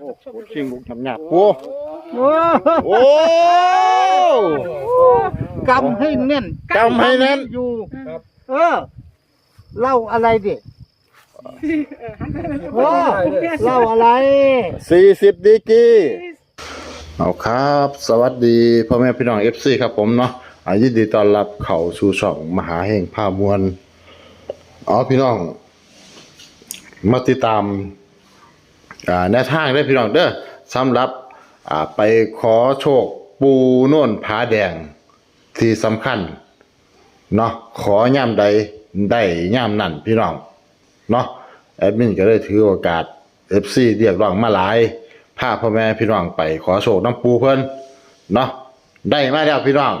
โอ้โหชิงบุกทำหนักปูโอ้โอ้กำให้แน่นกำให้แน่นอยู่ เออเล่าอะไรดิโอ้เล่าอะไรสี่สิบดีกรีเอาครับ สวัสดีพ่อแม่พี่น้องเอฟซีครับผมเนาะอายินดีต้อนรับเข้าสู่ช่องมหาแห่งภาพมวลอ๋อพี่น้อง มาติดตามอ่า แนวทางได้พี่น้องเด้อสำหรับไปขอโชคปูน่นผาแดงที่สำคัญเนาะขอย่ามใดได้ย่ามนั่นพี่น้องเนาะแอดมินก็เลยถือโอกาส FC เรียกร้องมาหลายพาพ่อแม่พี่น้องไปขอโชคน้ำปูเพิ่นเนาะได้มาแล้วพี่น้อง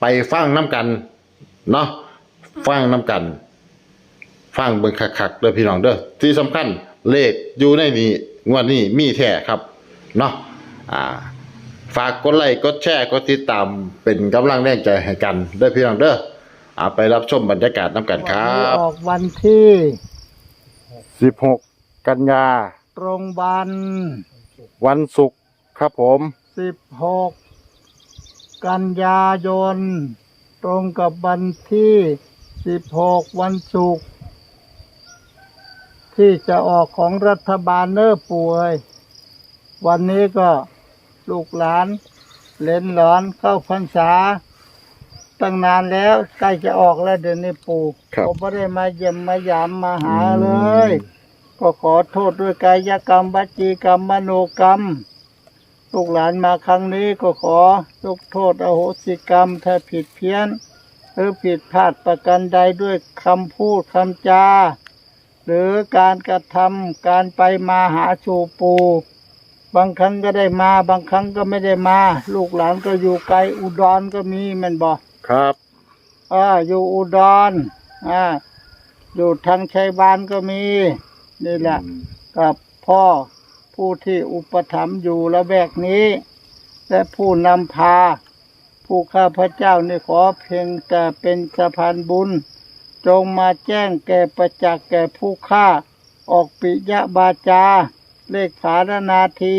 ไปฟังน้ำกันเนาะฟังน้ำกันฟังเบิ่งคักๆเด้อพี่น้องเด้อที่สำคัญเลขอยู่ในนี้ งวดนี้มีแท้ครับเนาะอ่า ฝากกดไลค์กดแชร์กดติดตามเป็นกำลังแรงใจให้กันเด้อพี่น้องเด้อเอาไปรับชมบรรยากาศน้ำกันครัวันนี้บ ออกวันที่16 กันยา ตรงวันวันศุกร์ครับผม สิบหกกันยายน ตรงกับวันที่สิบหกวันศุกร์ ที่จะออกของรัฐบาลเนอร์ป่วย วันนี้ก็ลูกหลานเลนหลอนเข้าพรรษาตั้งนานแล้วใกล้จะออกแล้วเดือนนี้ปู่ครับผมไม่ได้มาเยี่ยมมายามมาหาอืมเลยก็ขอโทษด้วยกายกรรมวจีกรรมมโนกรรม ลูกหลานมาครั้งนี้ก็ขอยกโทษอโหสิกรรม ถ้าผิดเพี้ยน หรือผิดพลาดประกันใดด้วยคำพูดคำจา หรือการกระทำการไปมาหาชูปูบางครั้งก็ได้มา บางครั้งก็ไม่ได้มา ลูกหลานก็อยู่ไกลอุดรก็มีแมันบอกครับอ่าอยู่อุดรอ่าอยู่ทางชัยบานก็มี นี่แหละ กับพ่อผู้ที่อุปถัมภ์อยู่ละแวกนี้ และผู้นำพา ผู้ข้าพเจ้านี่ขอเพียงแต่เป็นสะพานบุญ จงมาแจ้งแก่ประจักษ์แก่ผู้ฆ่า ออกปิยบาจา เลขฐานนาที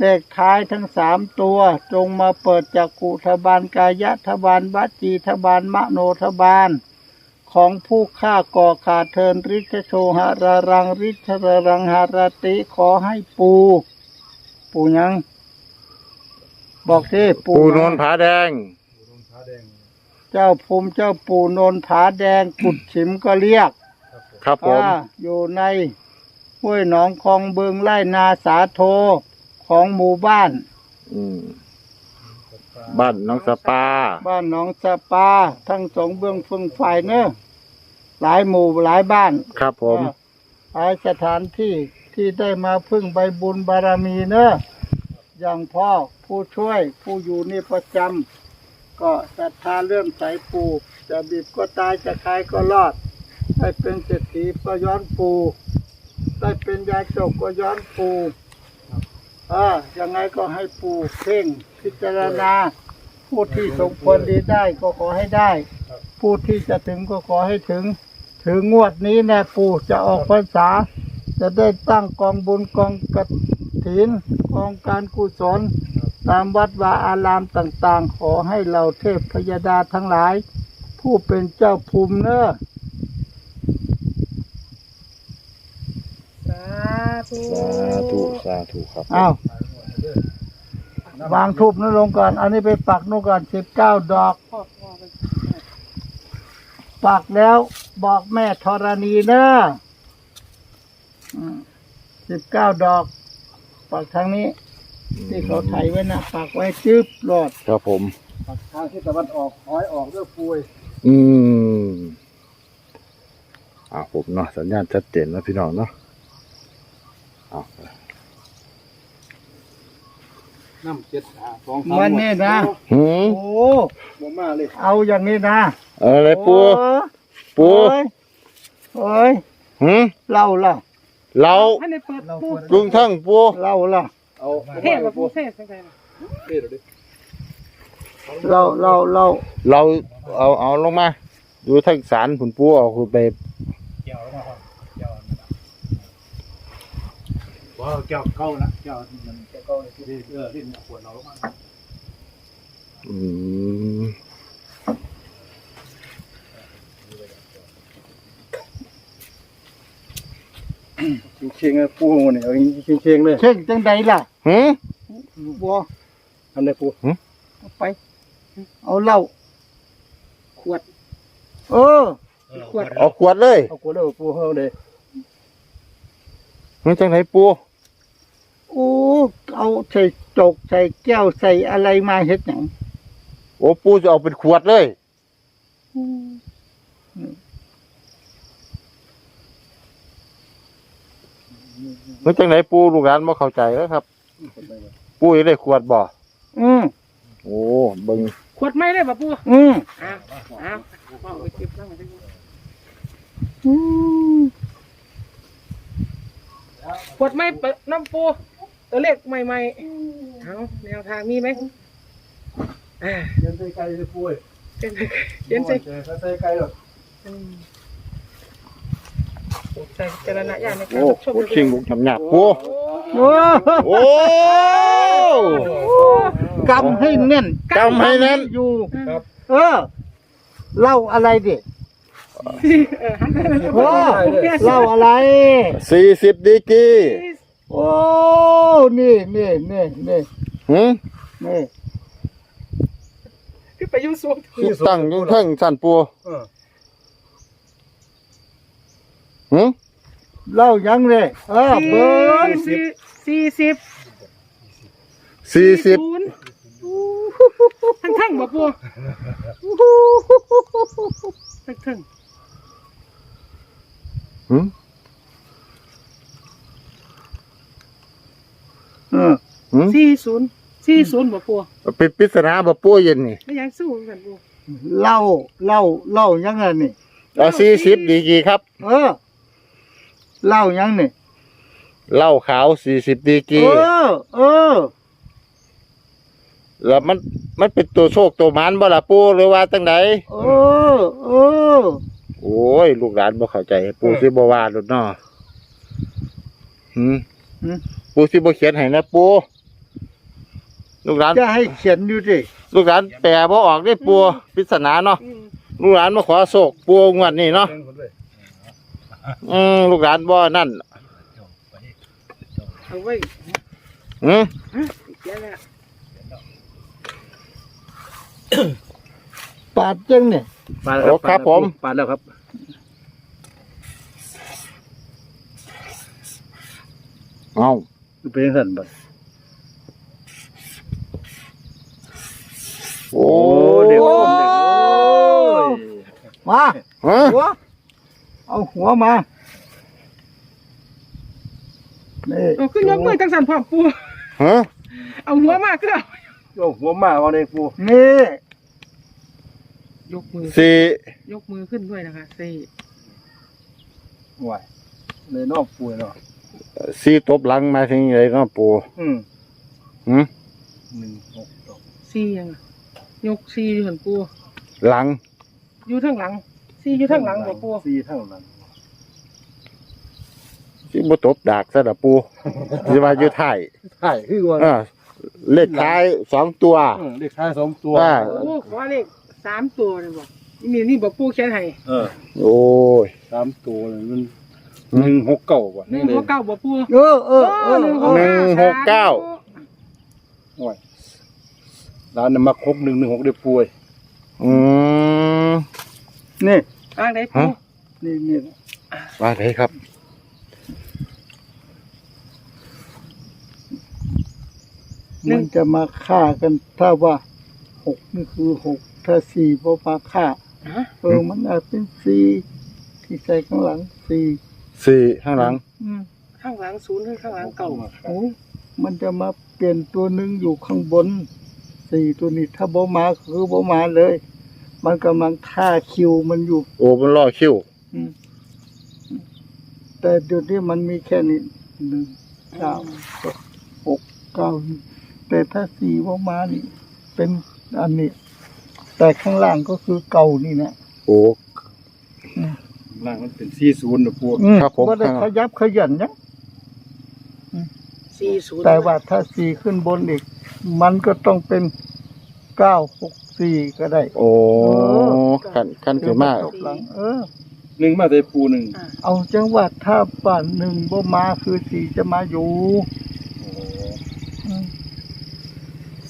เลขท้ายทั้งสามตัว จงมาเปิดจากกุทบาลกายะทบาลวัจีทบาลมโนทบาล ของผู้ฆ่าก่อขาดเทินริชโชหะระรังริชระรังหารติขอให้ปู ปูยัง บอกสิปูปูนนผาแดง เจ้าภูมิเจ้าปู่โนนผาแดง กุดฉิมก็เรียกครับผม อ่าอยู่ในห้วยหนองคลองเบิงไร่นาสาโทของหมู่บ้าน อืมบ้านน้องสปา บ้านหนองสะปา ทั้งสองเบื้องฟึงฝ่ายเนอะหลายหมู่หลายบ้านครับผมอ่าหลายสถานที่ที่ได้มาพึ่งใบบุญบารมีเนอะอย่างพ่อผู้ช่วยผู้อยู่นี่ประจำ ก็ศรัทธาเลื่อมใสปูจะบีบก็ตายจะคายก็รอด ได้เป็นเศรษฐีก็ย้อนปูได้เป็นยาจกก็ย้อนปูอ่ายังไงก็ให้ปูเพ่งพิจารณา ผู้ที่สมควรดีได้ก็ขอให้ได้ ผู้ที่จะถึงก็ขอให้ถึง ถึงงวดนี้แน่ปู่จะออกพรรษา จะได้ตั้งกองบุญกองกถินกองการกุศล ตามวัดวาอารามต่างๆ ขอให้เราเทพพยดาทั้งหลาย ผู้เป็นเจ้าภูมิเนอสาธุสาธุสาธุครับอ้าววางทูบนั่นลงก่อน อันนี้ไปปักนู่นก่อนสิบเก้าดอก ปักแล้วบอกแม่ธรณีเนอะสิบเก้าดอก ปักทางนี้ ที่เขาไถไว้นะปักไว้จึ๊บรอดครับผม ปักทางที่ตะวันออกหอยออกด้วยปุยอืมอ่าผมเนาะสัญญาณชัดเจนแล้วพี่น้องเนาะเอาน้ำเจ็ดหาสองมันนี่นะหืมโอ้บ่มาเลยเอาอย่างนี้นะอะไรปูโอ้ปูโอ้ยโอ้ยหืมเล่าล่ะเราให้ในเปิดปูกรุงทั้งปูเล่าล่ะ เอาเทศว่าปูเทศใช่ไหมเทศเดี๋ยวดิเล่าเล่าเล่าเราเอาเอาลงมาอยู่ทั้งสารผุนปูเอาคือไปบ่ว่าแก้วเก้านะแก้วมันแก้วเก้าที่เออที่ขวดเราลงมาอืมเชียงๆปูเนี่ยเอาเชียงๆเลยเช่งจังใดล่ะ หืมบัวอันไหนปูเอาไป เอาเหล้าขวด เออขวดเอาขวดเลยเอาขวดเลยปูเฮาเลยมันจังไหนปูโอ้เอาใส่จกใส่แก้วใส่อะไรมาเฮ็ดหยังโอ้ปูจะเอาเป็นขวดเลยมันจังไหนปูลูกหลานบ่เข้าใจแล้วครับ ปูอยากได้ขวดบ่อืมโอ้เบิ่งขวดไม่ได้ป่ะปูอืมอ้าวอ้าวเอาไปเก็บแล้วมันจะอืมขวดไม่เปิดน้ำปูตัวเลขใหม่ๆเอาแนวทางมีไหมอ่าเชียงใส่ไก่เลยปูเขียนเขียนใส่ใส่ไก่หรอ อืมใส่จารณญาณในการโอ้รับชมปูชิงลูกทำหนักปูโอ้โอ้กำให้แน่นจำให้นั้นอยู่ ครับเออเหล้าอะไรดิเออหันไปเลยโอ้เหล้าอะไร สี่สิบดีกรีโอ้นี่นี่นี่นี่หืมนี่ขึ้นไปอยุ่งสูงที่ตั้งอยุ่งเทิงสั่นปูเออ หืมเหล้ายังเลยเออเบิ้งสี่สี่สิบสี่สิบศูนย์ทั้งทั้งๆบ่ปูทั้งทั้งหืมเออหืมสี่ศูนย์สี่ศูนย์บ่ปูเป็นปริศนาบ่ปูเย็นนี่ไม่ยังสู้กันปูเหล้าเหล้าเหล้ายังไงนี่เอาสี่สิบดีกรีครับ เออ เหล้ายังนี่เหล้าขาวสี่สิบดีกรีเออเออแล้วมันมันเป็นตัวโชคตัวหมันบ่ล่ะปูหรือว่าตั้งไหนเออเออ โอ้ย ลูกหลานบ่เข้าใจ ปูสิบ่ว่าหลุดเนาะหืมหืม ปูสิบ่เขียนให้นะปูลูกหลาน จะให้เขียนอยู่ดิลูกหลานแปลบ่ออกได้ปูปริศนาเนาะอืมลูกหลานมาขอโศกปูงวดนี้เนาะเชียงหมดเลย อืมลูกหลานบ่นั่นเอาไว้อืมฮะเขียนแล้วปาดจังเนี่ย ปาดโอ้ครับผม ปาดแล้วครับเอ้าเป็นสั่นบัดโอ้เด็กโอ้คนเด็กโอ้ยมาฮะหัว เอาหัวมานี่เอาขึ้นยกมือจังสันพร้อมปูฮะเอาหัวมากขึ้นเอาโอ้หัวมาเอาเลยปูนี่ยกมือสี่ยกมือขึ้นด้วยนะคะสี่ไหวเลยนอกปูเนาะสี่ตบหลังมาถึงไงเนาะปูอืมหืมหนึ่งหกสองสี่ยังอะยกสี่อยู่หันปูหลังอยู่ทั้งหลัง สี่อยู่ทั้งหลังบ่ปูสี่ทั้งหลังสิบ่ตบดากซะละปูสิว่าอยู่ท้ายใช่คือว่าเออเลขท้ายสองตัวอืมเลขท้ายสองตัวว่าโอ้ขอเลขสามตัวเลยบอกนี่นี่บอกปูเขียนให้เออโอ้ย สามตัวเลยมันอืมหนึ่งหกเก้าว่ะหนึ่นี่งเลยหัวเก้าบอกปูเออเออเออหนึ่งเอหัวอหนึ่งหกเก้า โอ้ยร้านน่ะมักหกหนึ่งหนึ่งหกเดือป่วยอืม นี่อ่างไหนปูฮะนี่นี่ว่าไงครับมันจะมาฆ่ากันถ้าว่าหกนี่คือหกถ้าสี่พอมาฆ่า ฮะเออมันอาจเป็นสี่ที่ใส่ข้างหลังสี่สี่ข้างหลัง อืมข้างหลังศูนย์หรือข้างหลังเก่าโอ้มันจะมาเปลี่ยนตัวหนึ่งอยู่ข้างบนสี่ตัวนี้ถ้าบ่มาคือบ่มาเลย มันกำลังท่าคิวมันอยู่ โอ้มันล่อคิ้วอืมแต่เดี๋ยวนี้มันมีแค่นี้หนึ่งเก้าหกเก้านี่แต่ถ้าสี่บ่มานี่ เป็นอันนี้ แต่ข้างล่างก็คือเก่านี่นะโอ้ ล่างมันเป็นสี่ศูนย์นะป่วยอืครับผมบ่ได้ขยับขยันยังสี่ศูนย์แต่ว่าถ้าสี่ขึ้นบนอีก มันก็ต้องเป็นเก้าหก สี่ก็ได้โอ้คันคันคือมากจบหลังเออ หนึ่งมาแต่ปูหนึ่งเอาจังว่าถ้าป่านหนึ่งบ่มาคือสี่จะมาอยู่อืม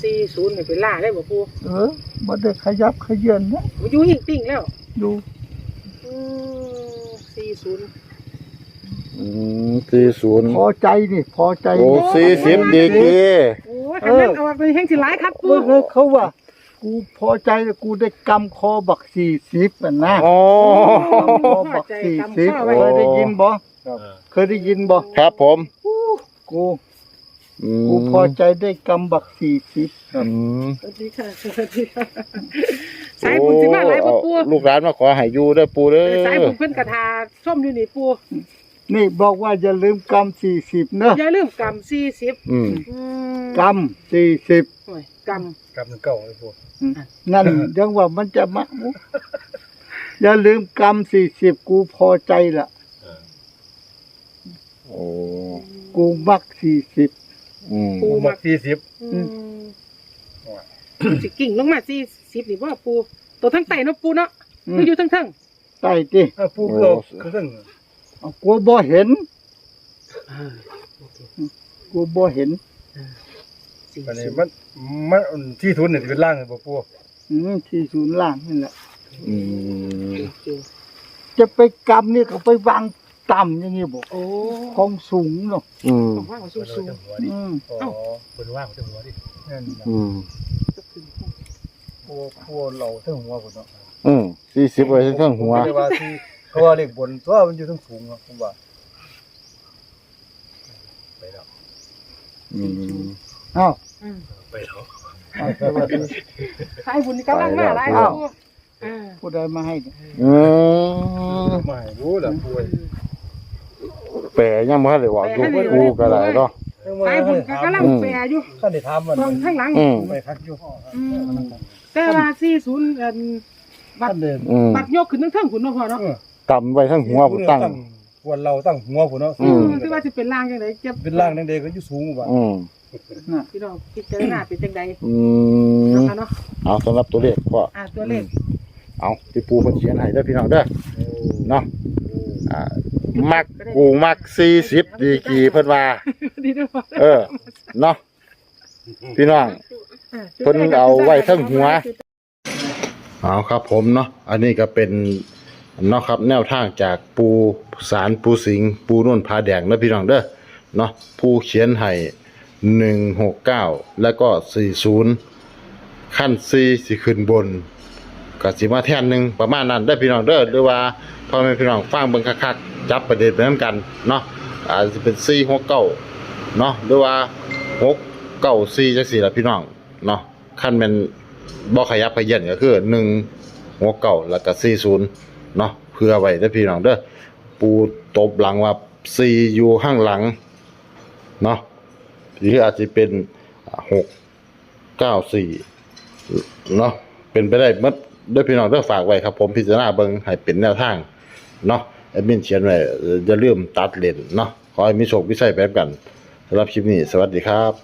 สี่ศูนย์เนี่ยเป็นล่าได้บ่ปูเออบ่ได้ขยับขยื่นนะมันอยู่หิ่งติ่งแล้วอยู่สี่ศูนย์อืมสี่ศูนย์พอใจนี่ พอใจโอ้นี่สี่สิบดีกรีโอ้ยอันนั้นเอาไปแห้งสิร้ายครับปูเมื่อเลยเขาว่า กูพอใจแล้วกูได้กำคอบักสี่สิบอะนะโอ้ กำคอบักสี่สิบเคยได้ยินบ่ครับเคยได้ยินบ่ครับผมกูอืมกูพอใจได้กำบักสี่สิบอืมสวัสดีค่ะสวัสดีค่ะสายบุญสิมาหลายบ่ปูโอ้ลูกหลานมาขอให้อยู่เด้อปูเด้อสายบุญเพิ่นกระทาส้มอยู่นี่ปู นี่บอกว่าอย่าลืมกำสี่สิบเนอะอย่าลืมกำสี่สิบอืมกำสี่สิบโอ้ยกกลับหนึ่งเก้าเลยปูนั่นยังว่ามันจะมาอย่าลืมกำสี่สิบกูพอใจละโอ้กูมักสี่สิบ อืมปูมาสี่สิบำอืมสิกิ่งลงมาสี่สิบนี่ว่าปูตัวทั้งไตเนาะปูเนาะคืออยู่ทั้งทั้งใต้ดิถ้าปูเราเครื่องเอา กูบ่เห็น กูบ่เห็นสี่อันนี้สิบมันมันที่ทุนเนี่ยเป็นล่างเลยปูปูอืมที่ศูนย์ล่างนี่แหละอืมจะไปกำนี่ก็ไปวางต่ำอย่างนี้บอกโอ้ของสูงเนาะอืมของว่างสูงสูงหัวดิอืมอ๋อเป็นว่างเป็นหัวดินั่นอืมปูปูเราทั้งหัวผมเนาะอืมสี่สิบไว้ทั้งหัวเรียกว่าที่เขาว่าเลขบนตัวมันอยู่ทั้งสูงเนาะผมว่าไปแล้วอืมอ้าวไปแล้วอ้าวสวัสดีสายบุญนี่กำลังมาหลายอ้าวปูอ่าผู้ใดมาให้เนี่ยอืมไม่รู้แหละปูแปรยังบ่ทันได้ว่าดูปูก็ได้เนาะสายบุญก็กำลังแปรอยู่ท่านได้ถามมันตรงข้างหลังอืมไม่คักอยู่อืมแต่ว่าสี่ศูนย์อันบัท่าตรนเดิน อืมบัตรยกขึ้นทั้งทั้งคุณเนาะพ่อเนาะ ต่ำไว้ทั้งหัวผมตั้งควรเราตั้งหัวผมเนาะอืมมันคือว่าสิเป็นล่างจังไดเจ็บเป็นล่างนั่นเด็กก็อยู่สูงกว่าอืมน่ะพี่น้องพิจารณาเป็นจังไดอืมนะคะเนาะเอาสำหรับตัวเลขพ่ออ่าตัวเลขเอาที่ปูเพิ่นเขียนให้เด้อพี่น้องเด้อเนาะอ่ามักกูมัก40ดีกรีเพิ่นว่า ดีด้วยพ่อเออเนาะพี่น้อง อ่าเพิ่นเอาไว้เทั้งหัว เอาครับผมเนาะอันนี้ก็เป็น เนาะครับแนวทางจากปูสารปูสิงปูนุ่นผาแดงนะพี่น้องเด้อเนาะผู้เขียนให้หนึ่งหกเก้าแล้วก็สี่ศูนย์ขั้นสี่สิขึ้นบนก็สิมาแท่นหนึ่งประมาณนั้นได้พี่น้องเด้อหรือว่าพ่อแม่พี่น้องฟังเบิ่งคักๆจับประเด็นไปนํกันเนาะอาจจะเป็นสี่หกเก้าเนาะหรือว่าหกเก้าสี่จังสี่ละพี่น้องเนาะขั้นเป็นบ่ขยับขยันก็คือหนึ่งหกเก้าแล้วก็สี่ศูนย์ เนาะเพื่อไว้ได้อพี่น้องเด้อปูตบหลังว่าสี่อยู่ข้างหลังเนาะหรืออาจจะเป็นหกเก้าสี่เนาะเป็นไปได้หมัดด้วยพี่น้องเด้อฝากไว้ครับผมพิจารณาเบิงให้เป็นแนวทางเนาะแอดมินเขียนไว้เอ่ออย่มตัดเลนเนาะขอให้มีโชคมีชัยแบบกันสำหรับคลิปนี้ สวัสดีครับ